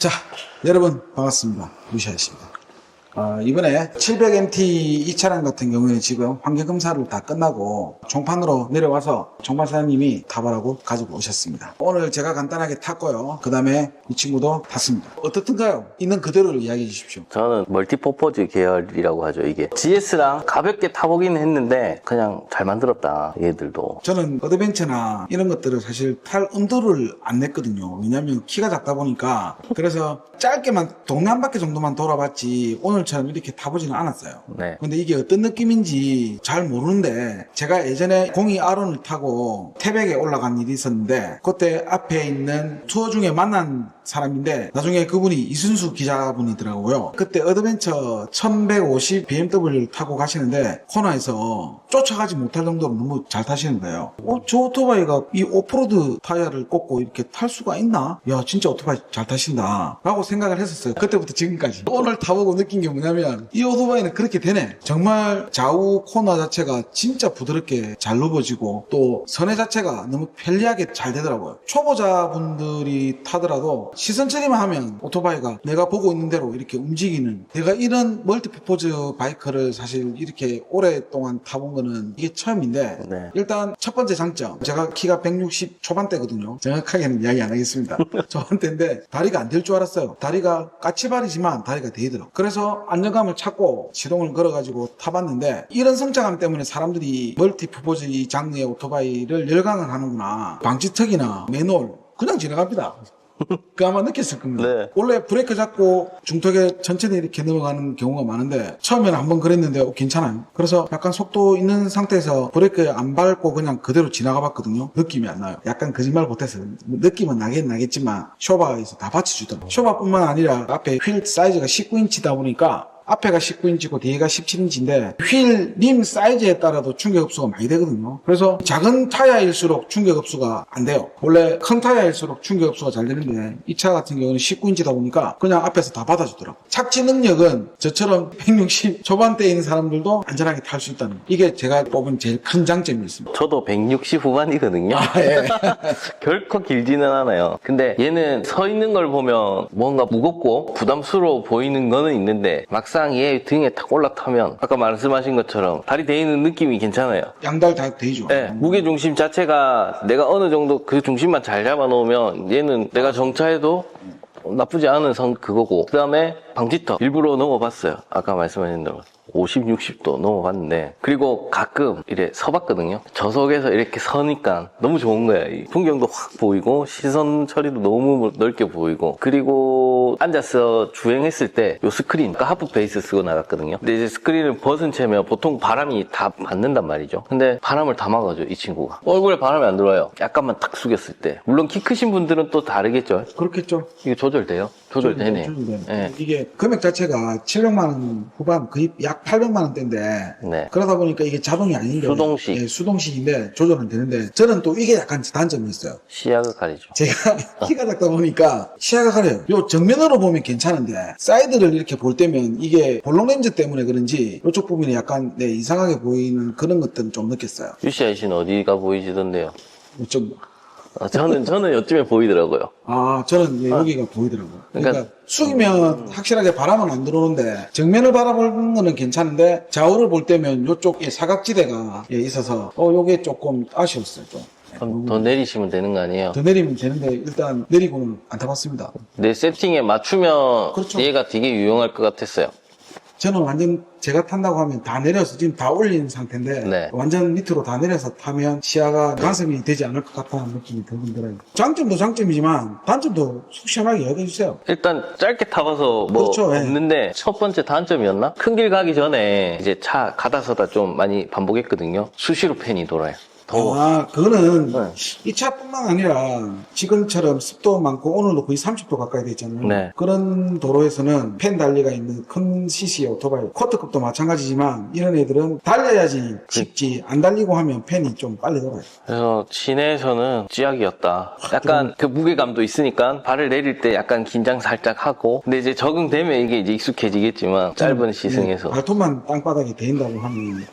자, 여러분 반갑습니다. 루시아입니다. 아, 이번에 700MT 이 차량 같은 경우에는 지금 환경 검사를 다 끝나고 종판으로 내려와서 종판 사장님이 타보라고 가지고 오셨습니다. 오늘 제가 간단하게 탔고요. 그 다음에 이 친구도 탔습니다. 어떻든가요? 있는 그대로를 이야기해 주십시오. 저는 멀티퍼포즈 계열이라고 하죠, 이게. GS랑 가볍게 타보긴 했는데, 그냥 잘 만들었다, 얘들도. 저는 어드벤처나 이런 것들을 사실 탈 엄두를 안 냈거든요. 왜냐면 키가 작다 보니까. 그래서 짧게만 동네 한 바퀴 정도만 돌아봤지 오늘처럼 이렇게 타보지는 않았어요. 네. 근데 이게 어떤 느낌인지 잘 모르는데 제가 예전에 공이 아론을 타고 태백에 올라간 일이 있었는데 그때 앞에 있는 투어 중에 만난 사람인데 나중에 그분이 이순수 기자분이더라고요. 그때 어드벤처 1150 BMW를 타고 가시는데 코너에서 쫓아가지 못할 정도로 너무 잘 타시는 거예요. 어, 저 오토바이가 이 오프로드 타이어를 꽂고 이렇게 탈 수가 있나? 야, 진짜 오토바이 잘 타신다. 라고 생각을 했었어요. 그때부터 지금까지. 오늘 타보고 느낀 게 뭐냐면 이 오토바이는 그렇게 되네. 정말 좌우 코너 자체가 진짜 부드럽게 잘 넘어지고 또 선회 자체가 너무 편리하게 잘 되더라고요. 초보자분들이 타더라도 시선 처리만 하면 오토바이가 내가 보고 있는 대로 이렇게 움직이는 내가 이런 멀티퍼포즈 바이크를 사실 이렇게 오랫동안 타본 거는 이게 처음인데 네. 일단 첫 번째 장점 제가 키가 160 초반대거든요. 정확하게는 이야기 안 하겠습니다. 초반대인데 다리가 안 될 줄 알았어요. 다리가 까치발이지만 다리가 되더라 그래서 안정감을 찾고 시동을 걸어가지고 타봤는데 이런 성장감 때문에 사람들이 멀티퍼포즈 이 장르의 오토바이를 열광을 하는구나. 방지턱이나 매놀 그냥 지나갑니다 그 아마 느꼈을 겁니다. 네. 원래 브레이크 잡고 중턱에 천천히 이렇게 넘어가는 경우가 많은데 처음에는 한번 그랬는데 어, 괜찮아요. 그래서 약간 속도 있는 상태에서 브레이크 안 밟고 그냥 그대로 지나가 봤거든요. 느낌이 안 나요. 약간 거짓말 못해서 느낌은 나긴 나겠지만 쇼바에서 다 받쳐주더라고요. 쇼바뿐만 아니라 앞에 휠 사이즈가 19인치다 보니까 앞에가 19인치고 뒤에가 17인치인데 휠림 사이즈에 따라도 충격 흡수가 많이 되거든요. 그래서 작은 타야일수록 충격 흡수가 안 돼요. 원래 큰 타야일수록 충격 흡수가 잘 되는데 이 차 같은 경우는 19인치다 보니까 그냥 앞에서 다 받아주더라고. 착지 능력은 저처럼 160 초반대에 있는 사람들도 안전하게 탈 수 있다는 이게 제가 뽑은 제일 큰 장점이었습니다. 저도 160 후반이거든요. 예. 결코 길지는 않아요. 근데 얘는 서 있는 걸 보면 뭔가 무겁고 부담스러워 보이는 거는 있는데 막상 얘 등에 탁 올라타면 아까 말씀하신 것처럼 다리 대이는 느낌이 괜찮아요. 양달 다 되죠. 네, 무게 중심 자체가 내가 어느 정도 그 중심만 잘 잡아 놓으면 얘는 내가 정차해도 나쁘지 않은 선 그거고 그 다음에 방지턱 일부러 넘어봤어요 아까 말씀하신 대로 50, 60도 넘어봤는데 그리고 가끔 이래 서봤거든요 저속에서 이렇게 서니까 너무 좋은 거야 이 풍경도 확 보이고 시선 처리도 너무 넓게 보이고 그리고 앉아서 주행했을 때 요 스크린 아까 하프 베이스 쓰고 나갔거든요 근데 이제 스크린을 벗은 채면 보통 바람이 다 맞는단 말이죠 근데 바람을 다 막아줘 이 친구가 얼굴에 바람이 안 들어와요 약간만 탁 숙였을 때 물론 키 크신 분들은 또 다르겠죠 그렇겠죠. 이게 조절돼요? 조절되네. 조절돼요. 예. 이게 금액 자체가 700만 원 후반 거의 약 800만 원대인데 네. 그러다 보니까 이게 자동이 아닌데 수동식. 예, 수동식인데 조절은 되는데 저는 또 이게 약간 단점이 있어요. 시야가 가리죠. 제가 키가 작다 보니까 시야가 가려요. 요 정면으로 보면 괜찮은데 사이드를 이렇게 볼 때면 이게 볼록 렌즈 때문에 그런지 이쪽 부분이 약간 네, 이상하게 보이는 그런 것들은 좀 느꼈어요. 유시아 씨는 어디가 보이시던데요? 좀 아, 저는, 저는 요즘에 보이더라고요. 아, 저는 예, 여기가 보이더라고요. 그러니까, 그러니까- 숙이면 확실하게 바람은 안 들어오는데 정면을 바라보는 거는 괜찮은데 좌우를 볼 때면 요쪽 예, 사각지대가 예, 있어서 어 요게 조금 아쉬웠어요. 좀. 그럼 더 내리시면 되는 거 아니에요? 더 내리면 되는데 일단 내리고는 안 타봤습니다. 내 세팅에 맞추면 그렇죠. 얘가 되게 유용할 것 같았어요. 저는 완전 제가 탄다고 하면 다 내려서 지금 다 올린 상태인데 네. 완전 밑으로 다 내려서 타면 시야가 가슴이 되지 않을 것 같다는 느낌이 들긴 들어요. 장점도 장점이지만 단점도 속 시원하게 이야기해 주세요. 일단 짧게 타봐서 뭐 그렇죠, 예. 없는데 첫 번째 단점이었나? 큰 길 가기 전에 이제 차 가다 서다 좀 많이 반복했거든요. 수시로 팬이 돌아요. 더워. 아, 그거는 네. 이 차뿐만 아니라 지금처럼 습도 많고 오늘도 거의 30도 가까이 되잖아요. 네. 그런 도로에서는 펜 달리가 있는 큰 CC의 오토바이, 코트급도 마찬가지지만 이런 애들은 달려야지 쉽지 안 달리고 하면 펜이 좀 빨리 돌아요. 그래서 시내에서는 찌약이었다. 약간 그 무게감도 있으니까 발을 내릴 때 약간 긴장 살짝 하고 근데 이제 적응되면 이게 이제 익숙해지겠지만 짧은 시승에서 네, 발톱만 땅바닥에 대인다고 하면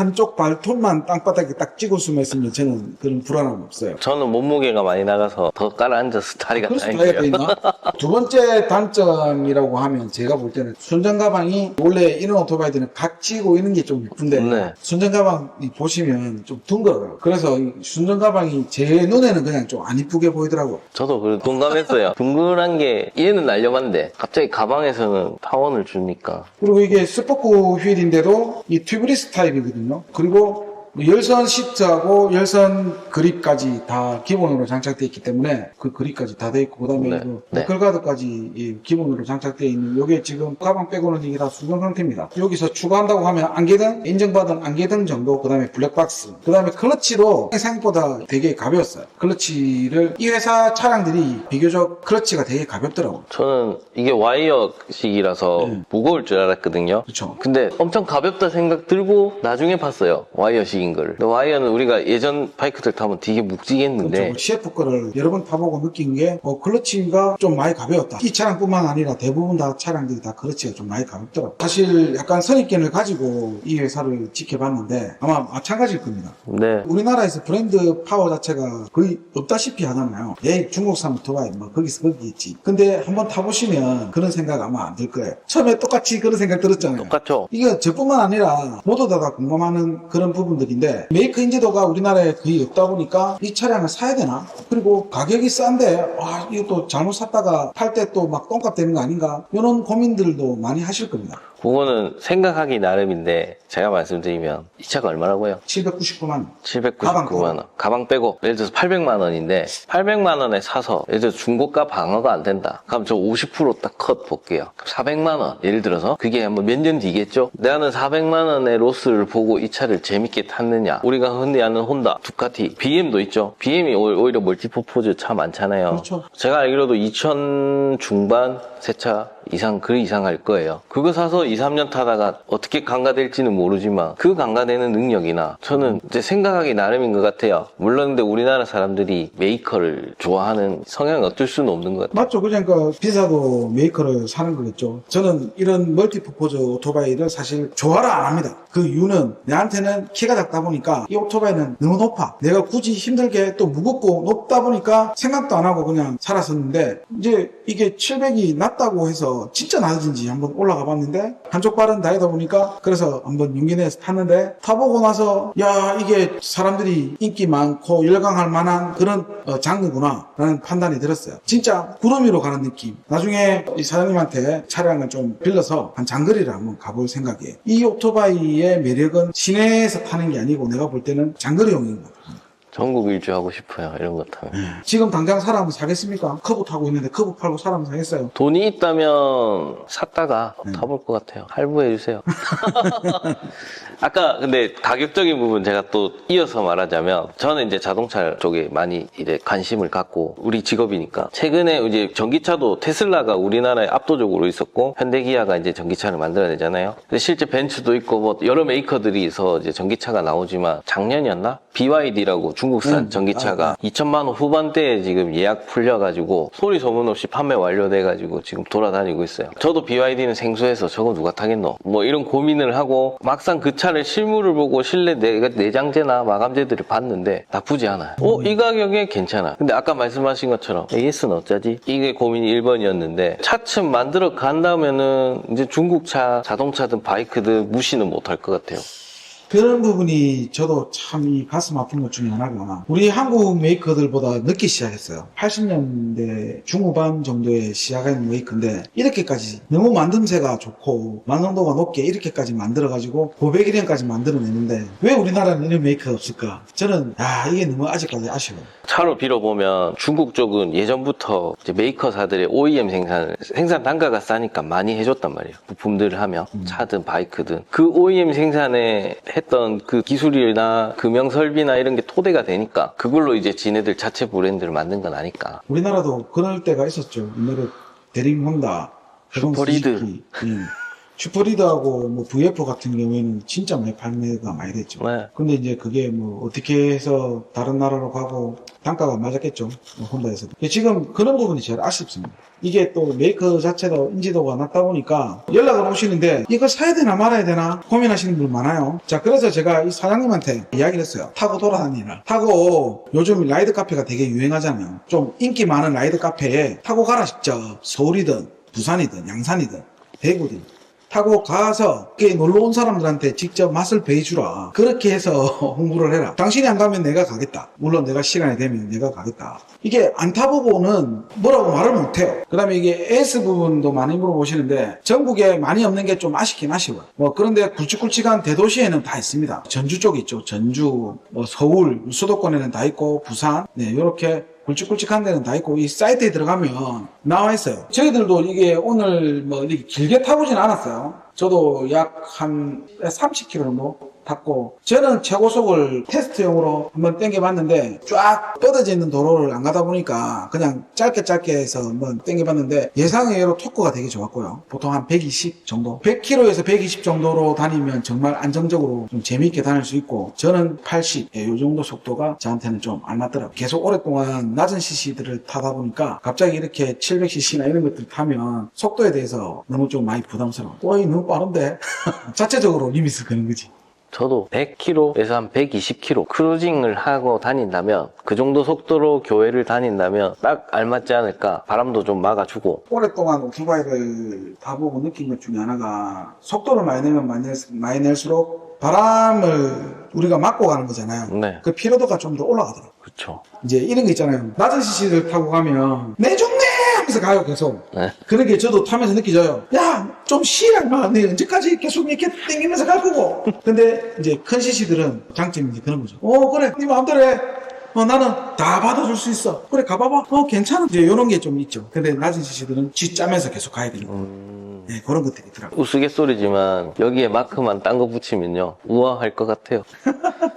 한쪽 발톱만 땅바닥에 딱 수만 있으면 저는 그런 불안함 없어요. 저는 몸무게가 많이 나가서 더 깔아앉아서 다리가 그럴 수도 다니고요. 있나? 두 번째 단점이라고 하면 제가 볼 때는 순정 가방이 원래 이런 오토바이들은 각지고 있는 게 좀 이쁜데 네. 순정 가방이 보시면 좀 둥그러요. 그래서 이 순정 가방이 제 눈에는 그냥 좀 안 이쁘게 보이더라고. 저도 그 동감했어요. 둥글한 게 얘는 날려봤는데 갑자기 가방에서는 타원을 주니까 그리고 이게 스포크 휠인데도 이 튜브리스 타입이거든요. 그리고 뭐 열선 시트하고 열선 그립까지 다 기본으로 장착되어 있기 때문에 그 그립까지 다 되어 있고 그다음에 네. 이거 네. 너클가드까지 이 기본으로 장착되어 있는 이게 지금 가방 빼고는 이게 다 수정 상태입니다. 여기서 추가한다고 하면 안개등 인정받은 안개등 정도 그다음에 블랙박스 그다음에 클러치도 생각보다 되게 가벼웠어요. 클러치를 이 회사 차량들이 비교적 클러치가 되게 가볍더라고. 저는 이게 와이어식이라서 네. 무거울 줄 알았거든요. 그렇죠. 근데 엄청 가볍다 생각 들고 나중에 봤어요. 와이어식 인 거를. 근데 와이어는 우리가 예전 바이크들 타면 되게 묵직했는데 그렇죠. CF 거를 여러 번 타보고 느낀 게 어, 클러치가 좀 많이 가벼웠다. 이 차량뿐만 아니라 대부분 다 차량들이 다 클러치가 좀 많이 가볍더라고. 사실 약간 선입견을 가지고 이 회사를 지켜봤는데 아마 마찬가지일 겁니다. 네. 우리나라에서 브랜드 파워 자체가 거의 없다시피 하잖아요. 예, 중국산 오토바이 뭐 거기서 거기겠지. 근데 한번 타보시면 그런 생각 아마 안 들 거예요. 처음에 똑같이 그런 생각 들었잖아요. 똑같죠? 이게 저뿐만 아니라 모두 다, 다 공감하는 그런 부분들 인데 메이크 인지도가 우리나라에 거의 없다 보니까 이 차량을 사야 되나? 그리고 가격이 싼데 와 이것도 잘못 샀다가 팔 때 또 막 똥값 되는 거 아닌가? 이런 고민들도 많이 하실 겁니다. 그거는 생각하기 나름인데 제가 말씀드리면 이 차가 얼마라고요? 799만 원. 799만 원. 가방 빼고 예를 들어서 800만 원인데 800만 원에 사서 예를 들어서 중고가 방어가 안 된다. 그럼 저 50%딱 컷 볼게요. 400만 원. 예를 들어서 그게 한번 몇년 뒤겠죠? 나는 400만 원의 로스를 보고 이 차를 재밌게 탔느냐? 우리가 흔히 아는 혼다, 두카티, BM도 있죠. BM이 오히려 멀티퍼포즈 차 많잖아요. 그렇죠. 제가 알기로도 2000 중반 세차 이상 그 이상 할 거예요. 그거 사서 2, 3년 타다가 어떻게 강가될지는 모르지만 그 강가되는 능력이나 저는 이제 생각하기 나름인 것 같아요. 물론 근데 우리나라 사람들이 메이커를 좋아하는 성향이 어쩔 수는 없는 것 같아요. 맞죠. 그러니까 비싸도 메이커를 사는 거겠죠. 저는 이런 멀티퍼포즈 오토바이를 사실 좋아를 안 합니다. 그 이유는 내한테는 키가 작다 보니까 이 오토바이는 너무 높아. 내가 굳이 힘들게 또 무겁고 높다 보니까 생각도 안 하고 그냥 살았었는데 이제 이게 700이 낮다고 해서 진짜 낮은지 한번 올라가 봤는데 한쪽 발은 다니다 보니까 그래서 한번 용기 내서 탔는데 타보고 나서 야 이게 사람들이 인기 많고 열광할 만한 그런 어, 장르구나 라는 판단이 들었어요. 진짜 구름 위로 가는 느낌. 나중에 이 사장님한테 차량을 좀 빌려서 한 장거리를 한번 가볼 생각이에요. 이 오토바이의 매력은 시내에서 타는 게 아니고 내가 볼 때는 장거리용인 것 같아요 전국 일주하고 싶어요. 이런 것 타면. 지금 당장 사람은 사겠습니까? 커브 타고 있는데 커브 팔고 사람은 사겠어요? 돈이 있다면 샀다가 타볼 것 같아요. 할부해 주세요. 아까 근데 가격적인 부분 제가 또 이어서 말하자면 저는 이제 자동차 쪽에 많이 이제 관심을 갖고 우리 직업이니까 최근에 이제 전기차도 테슬라가 우리나라에 압도적으로 있었고 현대기아가 이제 전기차를 만들어내잖아요. 근데 실제 벤츠도 있고 뭐 여러 메이커들이서 이제 전기차가 나오지만 작년이었나? BYD라고 중국산 음, 전기차가 2천만 원 후반대에 지금 예약 풀려가지고 소리 소문 없이 판매 완료돼가지고 지금 돌아다니고 있어요. 저도 BYD는 생소해서 저거 누가 타겠노? 뭐 이런 고민을 하고 막상 그 차를 실물을 보고 실내 내, 내 장재나 마감재들을 봤는데 나쁘지 않아요. 어? 이 가격에 괜찮아. 근데 아까 말씀하신 것처럼 AS는 어쩌지? 이게 고민이 1번이었는데 차츰 만들어 간다면은 이제 중국차 자동차든 바이크든 무시는 못할 것 같아요. 그런 부분이 저도 참 이 가슴 아픈 것 중에 하나가 우리 한국 메이커들보다 늦게 시작했어요. 80년대 중후반 정도에 시작한 메이커인데 이렇게까지 너무 만듦새가 좋고 만능도가 높게 이렇게까지 만들어가지고 500일년까지 만들어내는데 왜 우리나라는 이런 메이커가 없을까? 저는 야 이게 너무 아직까지 아쉬워요. 차로 빌어보면 중국 쪽은 예전부터 메이커사들의 OEM 생산을 생산 단가가 싸니까 많이 해줬단 말이에요. 부품들을 하면 차든 바이크든 그 OEM 생산에 했던 그 기술이나 금형 설비나 이런 게 토대가 되니까 그걸로 이제 지네들 자체 브랜드를 만든 건 아니까. 우리나라도 그럴 때가 있었죠. 옛날에 대림 혼다, 슈퍼리드. 예. 슈퍼리더하고 뭐 VF 같은 경우에는 진짜 많이 발매가 많이 됐죠. 네. 근데 이제 그게 뭐 어떻게 해서 다른 나라로 가고 단가가 맞았겠죠. 뭐 혼다에서도. 근데 지금 그런 부분이 제일 아쉽습니다. 이게 또 메이커 자체도 인지도가 낮다 보니까 연락을 오시는데 이거 사야 되나 말아야 되나 고민하시는 분 많아요. 자, 그래서 제가 이 사장님한테 이야기를 했어요. 타고 돌아다니라. 타고 요즘 라이드 카페가 되게 유행하잖아요. 좀 인기 많은 라이드 카페에 타고 가라 직접. 서울이든 부산이든 양산이든 대구든 타고 가서 꽤 놀러 온 사람들한테 직접 맛을 배주라. 그렇게 해서 홍보를 해라. 당신이 안 가면 내가 가겠다. 물론 내가 시간이 되면 내가 가겠다. 이게 안 타보고는 뭐라고 말을 못해요. 그 다음에 이게 S 부분도 많이 물어보시는데 전국에 많이 없는 게 좀 아쉽긴 아쉬워요. 뭐 그런데 굵직굵직한 대도시에는 다 있습니다. 전주 쪽 있죠. 전주, 뭐 서울, 수도권에는 다 있고 부산, 네 이렇게 굵직굵직한 데는 다 있고 이 사이트에 들어가면 나와 있어요. 저희들도 이게 오늘 뭐 이렇게 길게 타보진 않았어요. 저도 약 한 30km 정도 탔고 저는 최고속을 테스트용으로 한번 땡겨봤는데 쫙 뻗어져 있는 도로를 안 가다 보니까 그냥 짧게 짧게 해서 한번 땡겨봤는데 예상외로 토크가 되게 좋았고요. 보통 한 120 정도 100km에서 120 정도로 다니면 정말 안정적으로 좀 재미있게 다닐 수 있고 저는 80, 예, 요 정도 속도가 저한테는 좀 안 맞더라고요. 계속 오랫동안 낮은 CC들을 타다 보니까 갑자기 이렇게 700cc나 이런 것들 타면 속도에 대해서 너무 좀 많이 부담스러워. 어이 너무 빠른데? 자체적으로 리밋을 거는 거지. 저도 100km에서 한 120km 크루징을 하고 다닌다면 그 정도 속도로 교회를 다닌다면 딱 알맞지 않을까 바람도 좀 막아주고 오랫동안 오토바이를 타보고 느낀 것 중에 하나가 속도를 많이 내면 많이, 낼- 많이 낼수록 바람을 우리가 막고 가는 거잖아요. 네 그 피로도가 좀 더 올라가더라고요. 그렇죠 이제 이런 거 있잖아요. 낮은 CC를 타고 가면 내좀 내! 하면서 가요, 계속. 네. 그런 게 저도 타면서 느껴져요. 야, 좀 쉬라, 임마. 내 언제까지 계속 이렇게 땡기면서 갈 거고. 근데 이제 큰 CC들은 장점이 이제 그런 거죠. 어, 그래. 네 마음대로 해. 어, 나는 다 받아줄 수 있어. 그래, 가봐봐. 어. 이제 이런 게 좀 있죠. 근데 낮은 CC들은 쥐 짜면서 계속 가야 되니까. 음, 네, 그런 것들이 있더라고요. 우스갯소리지만 여기에 마크만 딴 거 붙이면요 우아할 것 같아요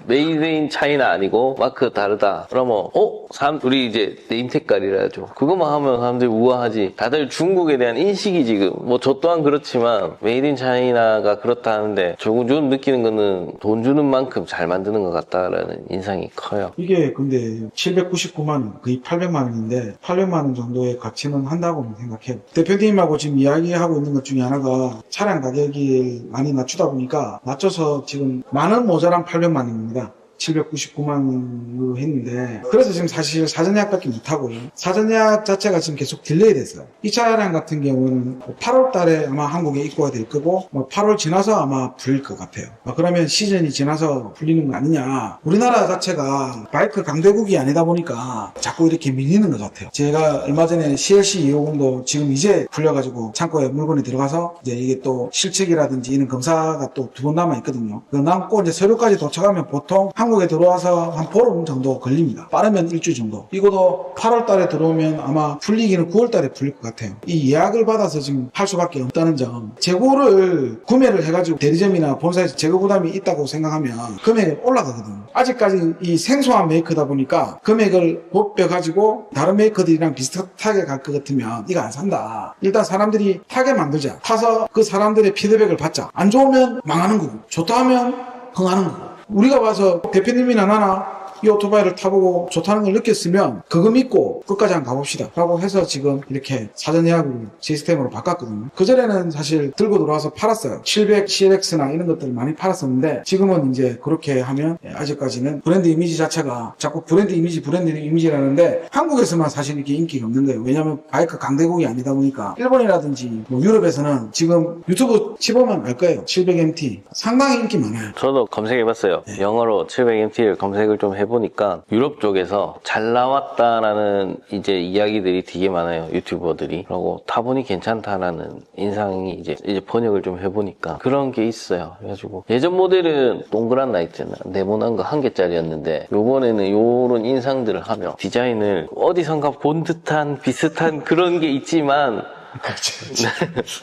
메이드 인 차이나 아니고 마크 다르다 그러면 어? 사람 우리 이제 네임 색깔이라 죠 그것만 하면 사람들이 우아하지 다들 중국에 대한 인식이 지금 뭐 저 또한 그렇지만 메이드 인 차이나가 그렇다 하는데 조금 좀 느끼는 거는 돈 주는 만큼 잘 만드는 것 같다라는 인상이 커요 이게 근데 799만 원, 거의 800만 원인데 800만 원 정도의 가치는 한다고 생각해요. 대표님하고 지금 이야기하고 있는 것 중에 하나가 차량 가격이 많이 낮추다 보니까 낮춰서 지금 만원 모자란 800만 원입니다. 799만 원으로 했는데 그래서 지금 사실 사전 예약밖에 못 하고 사전 예약 자체가 지금 계속 딜레이 됐어요. 이 차량 같은 경우는 8월 달에 아마 한국에 입고가 될 거고 뭐 8월 지나서 아마 풀릴 것 같아요. 아, 그러면 시즌이 지나서 풀리는 거 아니냐. 우리나라 자체가 바이크 강대국이 아니다 보니까 자꾸 이렇게 밀리는 것 같아요. 제가 얼마 전에 CLC 250도 지금 이제 풀려가지고 창고에 물건이 들어가서 이제 이게 또 실측이라든지 이런 검사가 또 두 번 남아 있거든요. 그 남고 이제 서류까지 도착하면 보통 한국 에 들어와서 한 보름 정도 걸립니다. 빠르면 일주일 정도. 이것도 8월 달에 들어오면 아마 풀리기는 9월 달에 풀릴 것 같아요. 이 예약을 받아서 지금 할 수밖에 없다는 점. 재고를 구매를 해가지고 대리점이나 본사에서 재고 부담이 있다고 생각하면 금액이 올라가거든요. 아직까지 이 생소한 메이커다 보니까 금액을 곱빼가지고 다른 메이커들이랑 비슷하게 갈 것 같으면 이거 안 산다. 일단 사람들이 타게 만들자. 타서 그 사람들의 피드백을 받자. 안 좋으면 망하는 거고 좋다 하면 흥하는 거고. 우리가 봐서 대표님이나 나나 이 오토바이를 타보고 좋다는 걸 느꼈으면 그거 믿고 끝까지 한번 가봅시다 라고 해서 지금 이렇게 사전 예약으로 시스템으로 바꿨거든요. 그전에는 사실 들고 들어와서 팔았어요. 700 CLX나 이런 것들을 많이 팔았었는데 지금은 이제 그렇게 하면 예, 아직까지는 브랜드 이미지 자체가 자꾸 브랜드 이미지 브랜드 이미지라는데 한국에서만 사실 이렇게 인기가 없는 거예요. 왜냐면 바이크 강대국이 아니다 보니까 일본이라든지 뭐 유럽에서는 지금 유튜브 치보면 알 거예요. 700MT 상당히 인기 많아요. 저도 검색해봤어요. 영어로 700MT를 검색을 좀 해보 니까 유럽 쪽에서 잘 나왔다라는 이제 이야기들이 되게 많아요. 유튜버들이. 그리고 타보니 괜찮다라는 인상이 이제 이제 번역을 좀 해보니까 그런 게 있어요. 그래가지고 예전 모델은 동그란 라이트나 네모난 거 한 개짜리였는데 요번에는 요런 인상들을 하며 디자인을 어디선가 본 듯한 비슷한 그런 게 있지만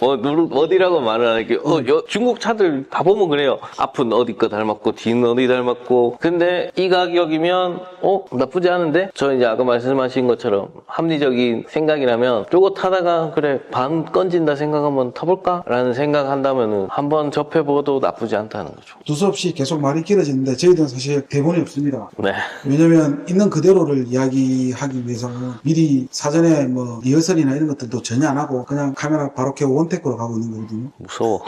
뭐, 누르- 어디라고 말을 안 할게요. 어, 여- 중국 차들 다 보면 그래요. 앞은 어디 거 닮았고, 뒤는 어디 닮았고. 근데 이 가격이면, 어, 나쁘지 않은데? 저 이제 아까 말씀하신 것처럼 합리적인 생각이라면, 요거 타다가, 그래, 반 건진다 생각하면 타볼까? 라는 생각 한다면은, 한번 접해봐도 나쁘지 않다는 거죠. 두서없이 계속 말이 길어지는데 저희들은 사실 대본이 없습니다. 네. 왜냐면 있는 그대로를 이야기하기 위해서는 미리 사전에 뭐 리허설이나 이런 것들도 전혀 안 하고 그냥 카메라 바로 켜고 원테크로 가고 있는 거거든요. 무서워.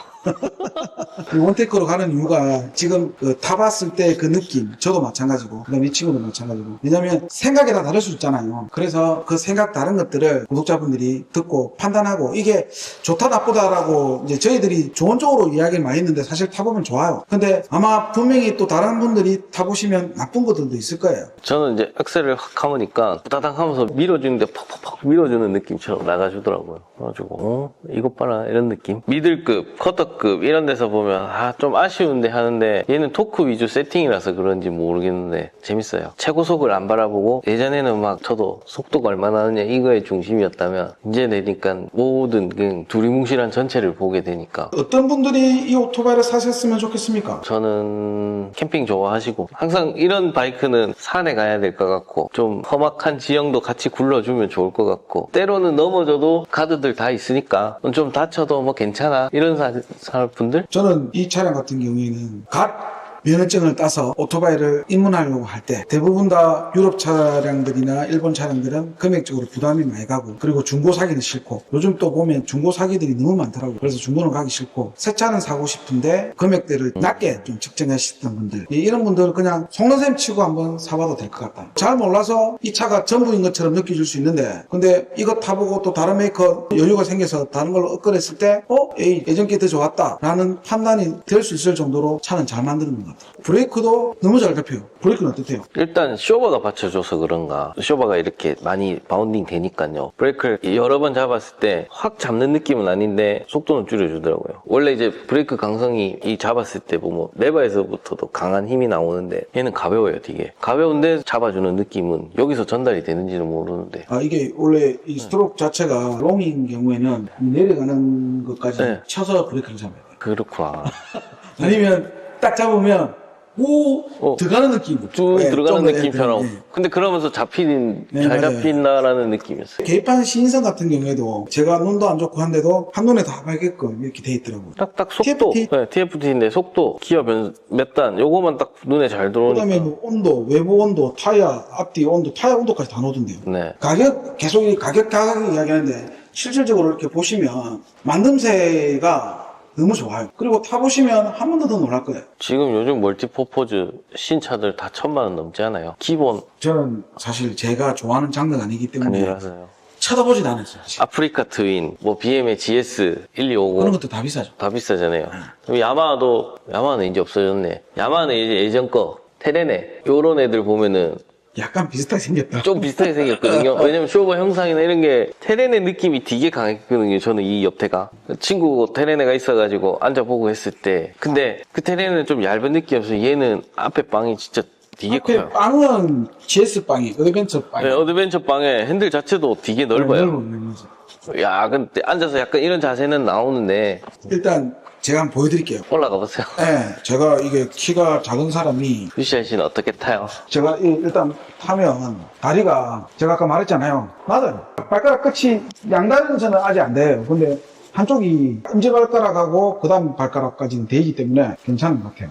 이 원테크로 가는 이유가 지금 그 타봤을 때 그 느낌 저도 마찬가지고 그다음에 이 친구도 마찬가지고 왜냐면 생각이 다 다를 수 있잖아요 그래서 그 생각 다른 것들을 구독자분들이 듣고 판단하고 이게 좋다 나쁘다라고 이제 저희들이 좋은 쪽으로 이야기를 많이 했는데 사실 타보면 좋아요 근데 아마 분명히 또 다른 분들이 타보시면 나쁜 것들도 있을 거예요 저는 이제 악셀을 확 하니까 따닥 하면서 밀어주는데 퍽퍽퍽 밀어주는 느낌처럼 나가주더라고요. 그래가지고, 어? 이것 봐라. 이런 느낌. 미들급, 커터 급 이런 데서 보면, 아, 좀 아쉬운데 하는데, 얘는 토크 위주 세팅이라서 그런지 모르겠는데, 재밌어요. 최고속을 안 바라보고, 예전에는 막 저도 속도가 얼마나 하느냐 이거의 중심이었다면, 이제 내니까 모든 그냥 두리뭉실한 전체를 보게 되니까, 어떤 분들이 이 오토바이를 사셨으면 좋겠습니까? 저는 캠핑 좋아하시고 항상 이런 바이크는 산에 가야 될 것 같고 좀 험악한 지형도 같이 굴러주면 좋을 것 같고 때로는 넘어져도 가드들 다 있으니까 좀 다쳐도 뭐 괜찮아 이런 사, 사 분들? 저는 이 차량 같은 경우에는 갓 면허증을 따서 오토바이를 입문하려고 할 때 대부분 다 유럽 차량들이나 일본 차량들은 금액적으로 부담이 많이 가고 그리고 중고 사기는 싫고 요즘 또 보면 중고 사기들이 너무 많더라고요. 그래서 중고는 가기 싫고 새 차는 사고 싶은데 금액대를 낮게 좀 측정하시던 분들 예, 이런 분들은 그냥 속는셈 치고 한번 사봐도 될 것 같다. 잘 몰라서 이 차가 전부인 것처럼 느껴질 수 있는데 근데 이거 타보고 또 다른 메이커 여유가 생겨서 다른 걸로 업그레이했을 때 어? 에이 예전 게 더 좋았다 라는 판단이 될 수 있을 정도로 차는 잘 만드는 것 같아요. 브레이크도 너무 잘 잡혀요. 브레이크는 어떠세요? 일단 쇼버가 받쳐줘서 그런가 쇼버가 이렇게 많이 바운딩 되니까요 브레이크를 여러 번 잡았을 때 확 잡는 느낌은 아닌데 속도는 줄여주더라고요 원래 이제 브레이크 강성이 이 잡았을 때 보면 레버에서부터도 강한 힘이 나오는데 얘는 가벼워요 되게 가벼운데 잡아주는 느낌은 여기서 전달이 되는지는 모르는데 아, 이게 원래 이 스트로크 자체가 롱인 경우에는 내려가는 것까지 네. 쳐서 브레이크를 잡아야 돼요. 그렇구나 아니면 딱 잡으면 오 어. 들어가는 느낌 쭉 네, 들어가는 좀, 네, 느낌처럼 네, 네. 근데 그러면서 잡히는 네, 잘 맞아요. 잡힌다라는 느낌이었어요 개입한 신인선 같은 경우에도 제가 눈도 안 좋고 한데도 한눈에 다 밝게끔 이렇게 돼 있더라고요. 딱딱 속도 TFT? 네, TFT인데 속도 기어 몇단 요거만 딱 눈에 잘 들어오니까 그다음에 뭐 온도, 외부 온도, 타이어 앞뒤 온도, 타이어 온도까지 다 넣어둔대요. 네 가격 계속 이 가격 가격 이야기하는데 실질적으로 이렇게 보시면 만듦새가 너무 좋아요. 그리고 타보시면 한번더더 놀랄 거예요. 지금 요즘 멀티포포즈 신차들 다 천만 원 넘지 않아요? 기본 저는 사실 제가 좋아하는 장르가 아니기 때문에 아니라서요. 쳐다보진 않았어요. 사실. 아프리카 트윈, 뭐 BM의 GS 1250. 그런 것도 다 비싸죠. 다 비싸잖아요. 그럼 야마하도, 야마는 이제 없어졌네. 야마는 이제 예전 거, 테레네. 요런 애들 보면은 약간 비슷하게 생겼다. 좀 비슷하게 생겼거든요. 왜냐면 쇼버 형상이나 이런 게 테레네 느낌이 되게 강했거든요. 저는 이 옆태가. 친구 테레네가 있어가지고 앉아보고 했을 때. 근데 그 테레네는 좀 얇은 느낌이어서 얘는 앞에 빵이 진짜 되게 앞에 커요. 빵은 GS 빵이, 어드벤처 빵이. 네, 어드벤처 빵에 핸들 자체도 되게 넓어요. 넓은 거지. 야, 근데 앉아서 약간 이런 자세는 나오는데 일단 제가 한번 보여드릴게요. 올라가 보세요. 네, 제가 이게 키가 작은 사람이 유시안 씨는 어떻게 타요? 제가 이- 일단 타면 다리가 제가 아까 말했잖아요. 맞아요. 발가락 끝이 양다리는 저는 아직 안 돼요. 근데 한쪽이 엄지발가락하고 그 다음 발가락까지는 되기 때문에 괜찮은 것 같아요.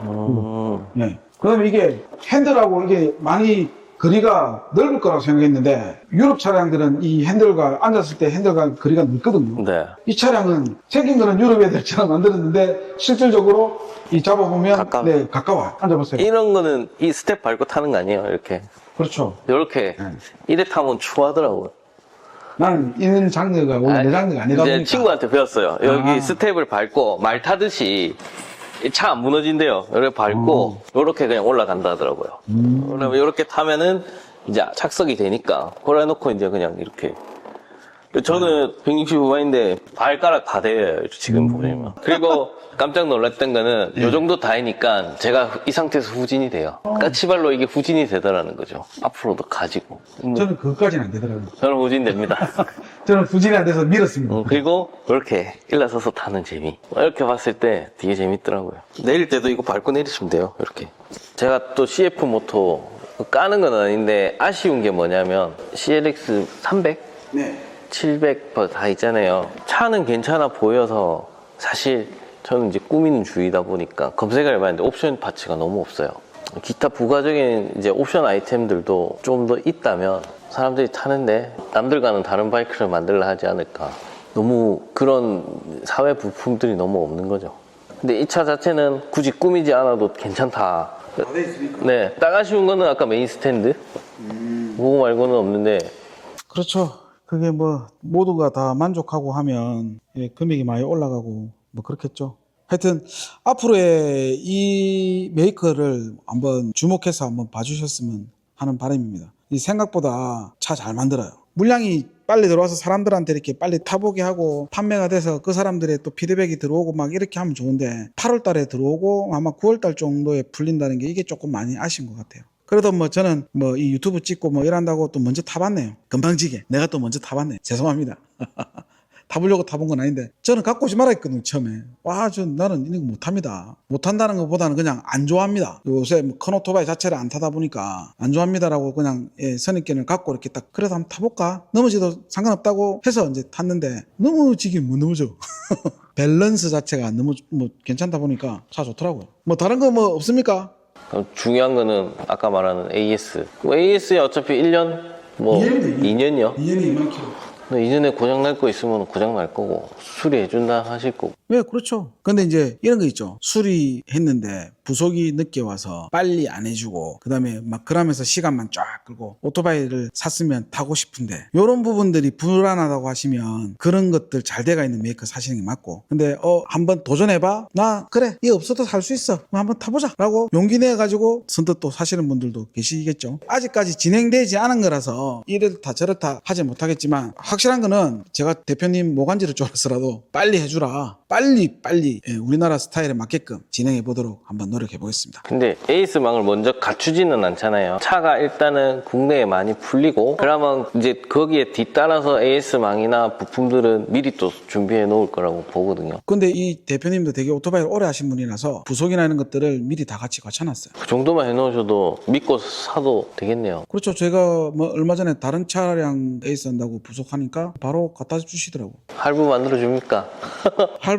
음, 네. 그 다음에 이게 핸들하고 이게 많이 거리가 넓을 거라고 생각했는데 유럽 차량들은 이 핸들과 앉았을 때 핸들과 거리가 넓거든요. 네. 이 차량은 생긴 거는 유럽 애들처럼 만들었는데 실질적으로 이 잡아보면 가까워. 네, 가까워요. 앉아보세요. 이런 거는 이 스텝 밟고 타는 거 아니에요? 이렇게. 그렇죠. 이렇게. 네. 이래 타면 추하더라고요. 나는 있는 장르가 원래 내 장르가 아니다 보니까 친구한테 배웠어요. 여기 아. 스텝을 밟고 말 타듯이 차 안 무너진대요. 이렇게 밟고 이렇게 그냥 올라간다 하더라고요. 음. 그러면 이렇게 타면은 이제 착석이 되니까 그래 놓고 이제 그냥 이렇게 저는 165인데 발가락 다 대요 지금 보시면. 그리고 깜짝 놀랐던 거는 요 정도 다이니까 제가 이 상태에서 후진이 돼요. 까치발로 이게 후진이 되더라는 거죠. 앞으로도 가지고. 뭐, 저는 그것까지는 안 되더라고요. 저는 후진됩니다. 저는 부진이 안 돼서 밀었습니다. 음, 그리고 이렇게 일어서서 타는 재미. 이렇게 봤을 때 되게 재밌더라고요. 내릴 때도 이거 밟고 내리시면 돼요. 이렇게. 제가 또 CF 모토 까는 건 아닌데 아쉬운 게 뭐냐면 CLX 300, 네. 700다 있잖아요. 차는 괜찮아 보여서 사실 저는 이제 꾸미는 주의다 보니까 검색을 해봤는데 옵션 파츠가 너무 없어요. 기타 부가적인 이제 옵션 아이템들도 좀 더 있다면 사람들이 타는데 남들과는 다른 바이크를 만들려 하지 않을까. 너무 그런 사회 부품들이 너무 없는 거죠. 근데 이 차 자체는 굳이 꾸미지 않아도 괜찮다. 네, 딱 아쉬운 거는 아까 메인 스탠드. 그거 말고는 없는데 그렇죠. 그게 뭐 모두가 다 만족하고 하면 예, 금액이 많이 올라가고 뭐 그렇겠죠. 하여튼 앞으로의 이 메이커를 한번 주목해서 한번 봐주셨으면 하는 바람입니다. 이 생각보다 차 잘 만들어요. 물량이 빨리 들어와서 사람들한테 이렇게 빨리 타보게 하고 판매가 돼서 그 사람들의 또 피드백이 들어오고 막 이렇게 하면 좋은데 8월 달에 들어오고 아마 9월 달 정도에 풀린다는 게 이게 조금 많이 아쉬운 것 같아요. 그래도 뭐 저는 뭐 이 유튜브 찍고 뭐 이런다고 또 먼저 타봤네요. 금방지게. 내가 또 먼저 타봤네. 죄송합니다. 타보려고 타본 건 아닌데 저는 갖고 오지 말아 했거든요 처음에. 와 저 나는 이런 거 못합니다. 못한다는 것보다는 그냥 안 좋아합니다. 요새 뭐 큰 오토바이 자체를 안 타다 보니까 안 좋아합니다라고 그냥 예, 선입견을 갖고 이렇게 딱 그래도 한번 타볼까? 넘어지도 상관없다고 해서 이제 탔는데 넘어지긴 못 넘어져. 밸런스 자체가 너무 뭐 괜찮다 보니까 차 좋더라고요. 뭐 다른 거 뭐 없습니까? 그럼 중요한 거는 아까 말하는 AS. 뭐 AS에 어차피 1년, 뭐 이년이네, 2년이요. 2년이 2만 킬로 근데 이전에 고장 날 거 있으면 고장 날 거고 수리해 준다 하실 거고. 네, 그렇죠. 근데 이제 이런 거 있죠. 수리했는데 부속이 늦게 와서 빨리 안 해주고, 그 다음에 막 그러면서 시간만 쫙 끌고, 오토바이를 샀으면 타고 싶은데, 요런 부분들이 불안하다고 하시면 그런 것들 잘 돼가 있는 메이커 사시는 게 맞고, 근데 어, 한번 도전해봐? 나, 그래, 이 없어도 살 수 있어. 한번 타보자. 라고 용기 내가지고 선뜻 또 사시는 분들도 계시겠죠. 아직까지 진행되지 않은 거라서 이렇다 저렇다 하지 못하겠지만, 확실한 거는 제가 대표님 모간지를 졸았어라도 빨리 해주라. 빨리 빨리 예, 우리나라 스타일에 맞게끔 진행해 보도록 한번 노력해 보겠습니다. 근데 에이스망을 먼저 갖추지는 않잖아요. 차가 일단은 국내에 많이 풀리고 그러면 이제 거기에 뒤따라서 에이스망이나 부품들은 미리 또 준비해 놓을 거라고 보거든요. 근데 이 대표님도 되게 오토바이를 오래 하신 분이라서 부속이나 이런 것들을 미리 다 같이 갖춰놨어요. 그 정도만 해 놓으셔도 믿고 사도 되겠네요. 그렇죠. 제가 뭐 얼마 전에 다른 차량 에이스 한다고 부속하니까 바로 갖다 주시더라고. 할부 만들어 줍니까? 할부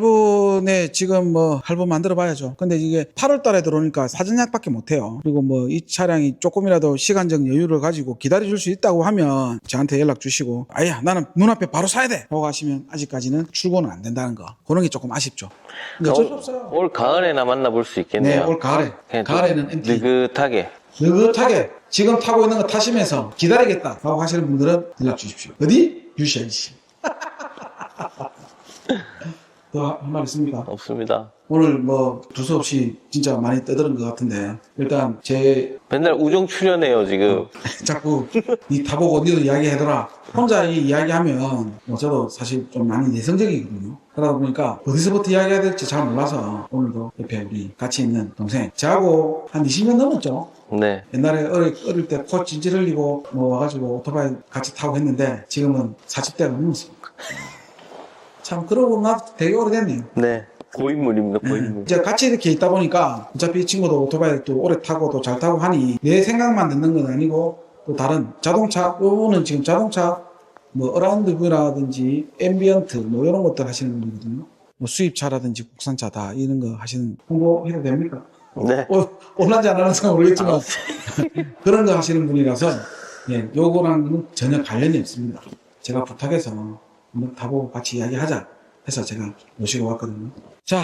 네 지금 뭐 할부 만들어 봐야죠. 근데 이게 8월 달에 들어오니까 사전 예약밖에 못 해요. 그리고 뭐 이 차량이 조금이라도 시간적 여유를 가지고 기다려 줄 수 있다고 하면 저한테 연락 주시고 아야 나는 눈앞에 바로 사야 돼. 라고 하시면 아직까지는 출고는 안 된다는 거. 그런 게 조금 아쉽죠. 근데 어쩔 수 없어요. 올 가을에나 만나볼 수 있겠네요. 네, 올 가을에. 그냥 좀 가을에는 MT. 느긋하게. 느긋하게 지금 타고 있는 거 타시면서 기다리겠다 라고 하시는 분들은 연락 주십시오. 어디? 유시안 씨. 더한 말 있습니까? 없습니다. 오늘 뭐 두서없이 진짜 많이 떠드는 것 같은데 일단 제 맨날 우정 출연해요 지금. 자꾸 니 타보고 니도 이야기해더라 혼자 이 이야기하면 뭐 저도 사실 좀 많이 내성적이거든요 그러다 보니까 어디서부터 이야기해야 될지 잘 몰라서 오늘도 옆에 우리 같이 있는 동생 저하고 한 20년 넘었죠 네. 옛날에 어릴, 어릴 때코 찔찔 흘리고 뭐 와가지고 오토바이 같이 타고 했는데 지금은 40대가 넘었습니다 참 그러고 나 되게 오래됐네요 네. 고인물입니다 고인물. 이제 같이 이렇게 있다 보니까 어차피 이 친구도 오토바이를 또 오래 타고 또 잘 타고 하니 내 생각만 듣는 건 아니고 또 다른 자동차 요거는 지금 자동차 뭐 어라운드 뷰라든지 앰비언트 뭐 이런 것들 하시는 분이거든요 뭐 수입차라든지 국산차 다 이런 거 하시는 홍보해도 됩니까? 네. 어, 올란지 안 하는지 모르겠지만 그런 거 하시는 분이라서 예, 요거랑은 전혀 관련이 없습니다 제가 부탁해서 한번 타보고 같이 이야기하자 해서 제가 모시고 왔거든요. 자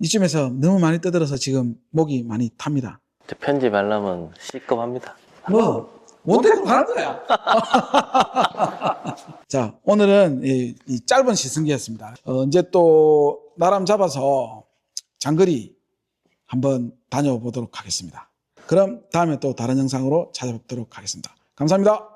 이쯤에서 너무 많이 떠들어서 지금 목이 많이 탑니다. 저 편집 하려면 C급 합니다. 뭐 원대로 가는 거야? 자 오늘은 이, 이 짧은 시승기였습니다. 어, 이제 또 나람 잡아서 장거리 한번 다녀보도록 하겠습니다. 그럼 다음에 또 다른 영상으로 찾아뵙도록 하겠습니다. 감사합니다